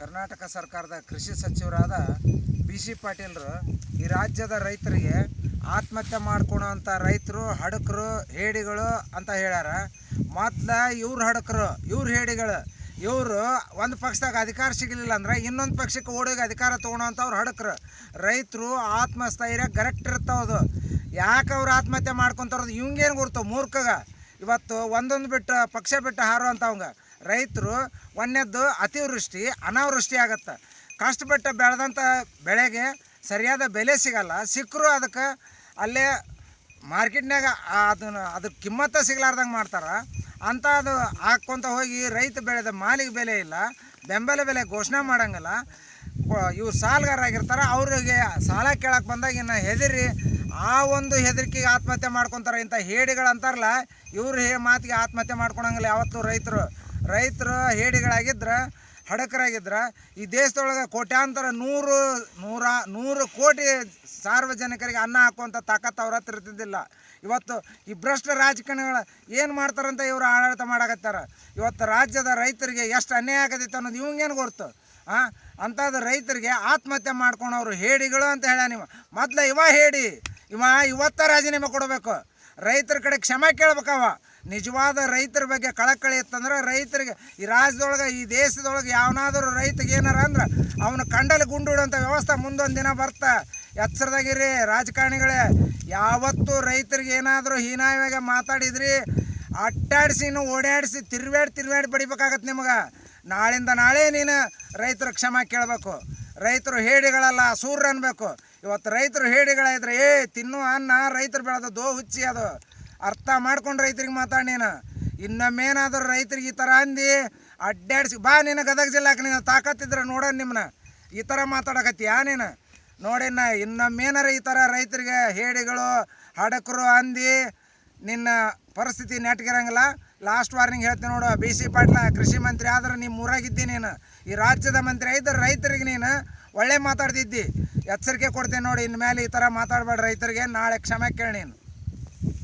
ಕರ್ನಾಟಕ ಸರ್ಕಾರದ ಕೃಷಿ ಸಚಿವರಾದ ಬಿ ಸಿ ಪಾಟೀಲ್ರು, ಈ ರಾಜ್ಯದ ರೈತರಿಗೆ ಆತ್ಮಹತ್ಯೆ ಮಾಡ್ಕೊಳೋಂಥ ರೈತರು, ಹಡಕರು, ಹೇಡಿಗಳು ಅಂತ ಹೇಳ್ಯಾರ. ಮೊದ್ಲು ಇವ್ರು ಹಡಕರು, ಇವ್ರು ಹೇಡಿಗಳು, ಇವರು ಒಂದು ಪಕ್ಷದಾಗ ಅಧಿಕಾರ ಸಿಗಲಿಲ್ಲ ಅಂದ್ರೆ ಇನ್ನೊಂದು ಪಕ್ಷಕ್ಕೆ ಓಡೋಗಿ ಅಧಿಕಾರ ತೊಗೊಳೋಂಥವ್ರು ಹಡಕ್ರು. ರೈತರು ಆತ್ಮಸ್ಥೈರ್ಯ ಕರೆಕ್ಟ್ ಇರ್ತಾವದು ಯಾಕೆ ಅವ್ರು ಆತ್ಮಹತ್ಯೆ ಮಾಡ್ಕೊತಾರದು ಇವಂಗೇನು ಗೊತ್ತು ಮೂರ್ಖಗ. ಇವತ್ತು ಒಂದೊಂದು ಬಿಟ್ಟು ಪಕ್ಷ ಬಿಟ್ಟು ಹಾರುವಂಥವಂಗ ರೈತರು ಒಂದನೇದ್ದು ಅತಿವೃಷ್ಟಿ, ಅನಾವೃಷ್ಟಿ ಆಗತ್ತೆ. ಕಷ್ಟಪಟ್ಟು ಬೆಳೆದಂಥ ಬೆಳೆಗೆ ಸರಿಯಾದ ಬೆಲೆ ಸಿಗಲ್ಲ. ಸಿಕ್ಕರೂ ಅದಕ್ಕೆ ಅಲ್ಲೇ ಮಾರ್ಕೆಟ್ನಾಗ ಅದನ್ನು, ಅದಕ್ಕೆ ಕಿಮ್ಮತ್ತ ಸಿಗ್ಲಾರ್ದಂಗೆ ಮಾಡ್ತಾರೆ. ಅಂತ ಅದು ಹಾಕ್ಕೊತ ಹೋಗಿ ರೈತ ಬೆಳೆದ ಮಾಲಿಗೆ ಬೆಲೆ ಇಲ್ಲ, ಬೆಂಬಲ ಬೆಲೆ ಘೋಷಣೆ ಮಾಡೋಂಗಿಲ್ಲ. ಇವ್ರು ಸಾಲಗಾರ ಆಗಿರ್ತಾರೆ, ಅವ್ರಿಗೆ ಸಾಲ ಕೇಳಕ್ಕೆ ಬಂದಾಗ ಇನ್ನು ಹೆದರಿ, ಆ ಒಂದು ಹೆದರಿಕೆಗೆ ಆತ್ಮಹತ್ಯೆ ಮಾಡ್ಕೊತಾರೆ ಇಂಥ ಹೇಡಿಗಳು ಅಂತಾರಲ್ಲ, ಇವ್ರು ಹೇ ಮಾತಿಗೆ ಆತ್ಮಹತ್ಯೆ ಮಾಡ್ಕೊಳಂಗಿಲ್ಲ ಯಾವತ್ತೂ ರೈತರು. ರೈತರು ಹೇಡಿಗಳಾಗಿದ್ರೆ, ಹಡಕರಾಗಿದ್ರೆ, ಈ ದೇಶದೊಳಗೆ ಕೋಟ್ಯಾಂತರ ನೂರು, ನೂರ, ನೂರು ಕೋಟಿ ಸಾರ್ವಜನಿಕರಿಗೆ ಅನ್ನ ಹಾಕುವಂಥ ತಾಕತ್ತು ಅವ್ರ ಹತ್ರ ಇರ್ತಿದ್ದಿಲ್ಲ. ಇವತ್ತು ಈ ಭ್ರಷ್ಟ ರಾಜಕಾರಣಿಗಳು ಏನು ಮಾಡ್ತಾರಂತ ಇವರು ಆಡಳಿತ ಮಾಡಾಕತ್ತಾರ. ಇವತ್ತು ರಾಜ್ಯದ ರೈತರಿಗೆ ಎಷ್ಟು ಅನ್ಯಾಯ ಆಗತೈತೆ ಅನ್ನೋದು ಇವಂಗೇನು ಗೊತ್ತು ಹಾಂ ಅಂಥದ್ದು ರೈತರಿಗೆ ಆತ್ಮಹತ್ಯೆ ಮಾಡ್ಕೊಂಡವ್ರು ಹೇಡಿಗಳು ಅಂತ ಹೇಳ ನೀವು. ಮೊದ್ಲು ಇವ ಹೇಡಿ, ಇವ ಇವತ್ತ ರಾಜೀನಾಮೆ ಕೊಡಬೇಕು. ರೈತರ ಕಡೆ ಕ್ಷಮೆ ಕೇಳ್ಬೇಕವ. ನಿಜವಾದ ರೈತರ ಬಗ್ಗೆ ಕಳಕಳಿ ಇತ್ತಂದ್ರೆ ರೈತರಿಗೆ ಈ ರಾಜ್ಯದೊಳಗೆ, ಈ ದೇಶದೊಳಗೆ ಯಾವನಾದರೂ ರೈತಗೆ ಏನಾರ ಅಂದ್ರೆ ಅವನು ಕಂಡಲ್ಲಿ ಗುಂಡೂಡುವಂಥ ವ್ಯವಸ್ಥೆ ಮುಂದೊಂದು ದಿನ ಬರ್ತಾ. ಎಚ್ಚರದಾಗಿರಿ ರಾಜಕಾರಣಿಗಳೇ. ಯಾವತ್ತೂ ರೈತರಿಗೆ ಏನಾದರೂ ಹೀನಾಯವಾಗಿ ಮಾತಾಡಿದ್ರಿ ಅಟ್ಟಾಡಿಸಿ ಇನ್ನು ಓಡಾಡಿಸಿ ತಿರುವೇಡ್ ತಿರುವೇಡ್ ಬಡಿಬೇಕಾಗತ್ತೆ ನಿಮಗೆ. ನಾಳಿಂದ ನಾಳೆ ನೀನು ರೈತರ ಕ್ಷಮ ಕೇಳಬೇಕು. ರೈತರು ಹೇಡಿಗಳಲ್ಲ ಸೂರ್ಯ ಅನ್ಬೇಕು ಇವತ್ತು ರೈತರು ಹೇಡಿಗಳಿದ್ರೆ ಏ, ತಿನ್ನು ಅನ್ನ, ರೈತರು ದೋ ಹುಚ್ಚಿ ಅದು. ಅರ್ಥ ಮಾಡ್ಕೊಂಡು ರೈತರಿಗೆ ಮಾತಾಡಿ ನೀನು. ಇನ್ನೊಮ್ಮೇನಾದರೂ ರೈತರಿಗೆ ಈ ಥರ ಅಂದು, ಅಡ್ಡಾಡಿಸಿ, ಬಾ ನೀನು ಗದಗ ಜಿಲ್ಲಾಕ, ನೀನು ತಾಕತ್ತಿದ್ರೆ ನೋಡೋಣ ನಿಮ್ಮನ್ನ ಈ ಥರ ಮಾತಾಡಕತ್ತೀಯಾ ನೀನು? ನೋಡಿನ ಇನ್ನೊಮ್ಮೇನಾರ ಈ ಥರ ರೈತರಿಗೆ ಹೇಡಿಗಳು, ಹಡಕರು ಅಂದು, ನಿನ್ನ ಪರಿಸ್ಥಿತಿ ನೆಟ್ಗಿರಂಗಿಲ್ಲ. ಲಾಸ್ಟ್ ವಾರ್ನಿಂಗ್ ಹೇಳ್ತೀನಿ ನೋಡು ಬಿ ಸಿ ಪಾಟ್ಲ, ಕೃಷಿ ಮಂತ್ರಿ ಆದ್ರೆ ನಿಮ್ಮ ಊರಾಗಿದ್ದಿ ನೀನು. ಈ ರಾಜ್ಯದ ಮಂತ್ರಿ ಐದು ರೈತರಿಗೆ ನೀನು ಒಳ್ಳೆ ಮಾತಾಡ್ತಿದ್ದಿ. ಎಚ್ಚರಿಕೆ ಕೊಡ್ತೀನಿ ನೋಡಿ, ಇನ್ಮೇಲೆ ಈ ಥರ ಮಾತಾಡಬೇಡ ರೈತರಿಗೆ, ನಾಳೆ ಕ್ಷಮೆ ಕೇಳಿ ನೀನು.